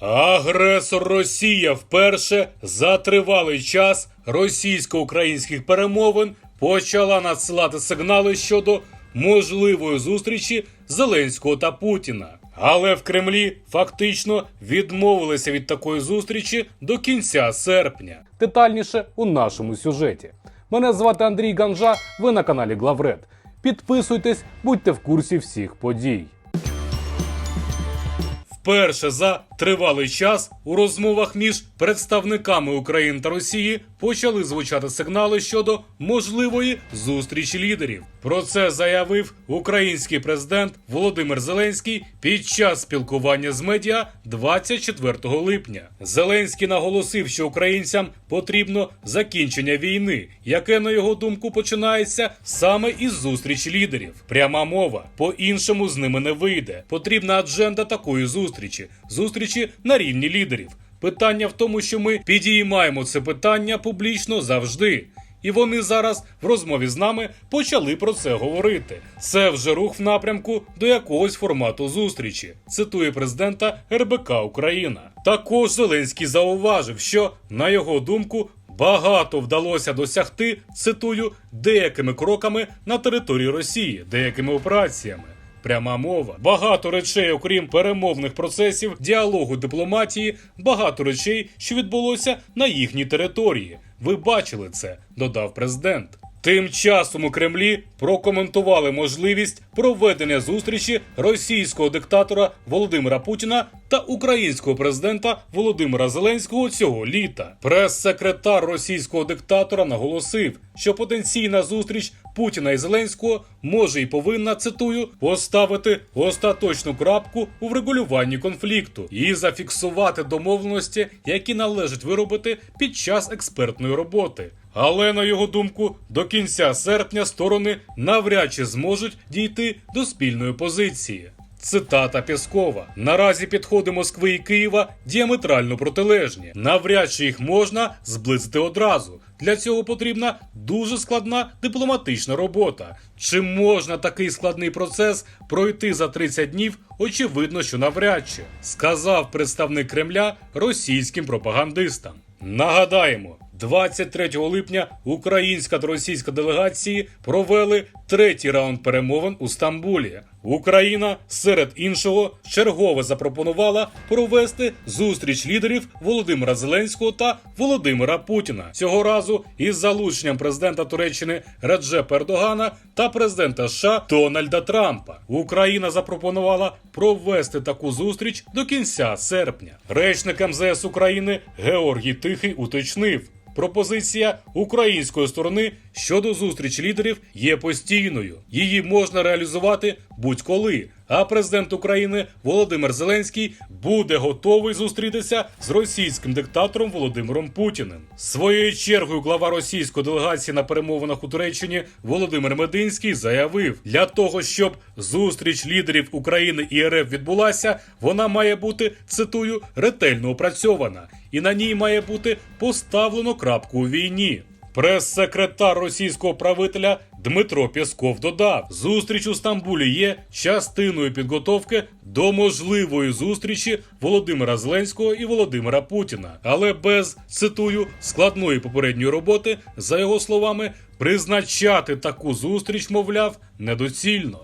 Агресор Росія вперше за тривалий час російсько-українських перемовин почала надсилати сигнали щодо можливої зустрічі Зеленського та Путіна. Але в Кремлі фактично відмовилися від такої зустрічі до кінця серпня. Детальніше у нашому сюжеті. Мене звати Андрій Ганжа. Ви на каналі Главред. Підписуйтесь, будьте в курсі всіх подій. Вперше за тривалий час у розмовах між представниками України та Росії почали звучати сигнали щодо можливої зустрічі лідерів. Про це заявив український президент Володимир Зеленський під час спілкування з медіа 24 липня. Зеленський наголосив, що українцям потрібно закінчення війни, яке на його думку починається саме із зустрічі лідерів. Пряма мова по-іншому з ними не вийде. Потрібна адженда такої зустрічі зустрічі на рівні лідерів. Питання в тому, що ми підіймаємо це питання публічно завжди. І вони зараз в розмові з нами почали про це говорити. Це вже рух в напрямку до якогось формату зустрічі, цитує президента РБК Україна. Також Зеленський зауважив, що на його думку багато вдалося досягти, цитую, деякими кроками на території Росії, деякими операціями. Пряма мова. Багато речей, окрім перемовних процесів, діалогу, дипломатії, багато речей, що відбулося на їхній території. Ви бачили це, додав президент. Тим часом у Кремлі прокоментували можливість проведення зустрічі російського диктатора Володимира Путіна та українського президента Володимира Зеленського цього літа. Прес-секретар російського диктатора наголосив, що потенційна зустріч Путіна і Зеленського може і повинна цитую поставити остаточну крапку у врегулюванні конфлікту і зафіксувати домовленості, які належить виробити під час експертної роботи. Але на його думку, до кінця серпня сторони навряд чи зможуть дійти до спільної позиції. Цитата Пєскова: наразі підходи Москви і Києва діаметрально протилежні. Навряд чи їх можна зблизити одразу. Для цього потрібна дуже складна дипломатична робота. Чи можна такий складний процес пройти за 30 днів? Очевидно, що навряд чи сказав представник Кремля російським пропагандистам. Нагадаємо. 23 липня українська та російська делегації провели третій раунд перемовин у Стамбулі. Україна серед іншого чергове запропонувала провести зустріч лідерів Володимира Зеленського та Володимира Путіна цього разу із залученням президента Туреччини Реджепа Ердогана та президента США Дональда Трампа. Україна запропонувала провести таку зустріч до кінця серпня. Речник МЗС України Георгій Тихий уточнив. Пропозиція української сторони щодо зустрічі лідерів є постійною. Її можна реалізувати будь-коли. А президент України Володимир Зеленський буде готовий зустрітися з російським диктатором Володимиром Путіним. Своєю чергою глава російської делегації на перемовинах у Туреччині Володимир Мединський заявив: для того, щоб зустріч лідерів України і РФ відбулася, вона має бути цитую ретельно опрацьована, і на ній має бути поставлено крапку у війні. Прес-секретар російського правителя Дмитро Пєсков додав: зустріч у Стамбулі є частиною підготовки до можливої зустрічі Володимира Зеленського і Володимира Путіна, але без цитую складної попередньої роботи, за його словами, призначати таку зустріч, мовляв, недоцільно.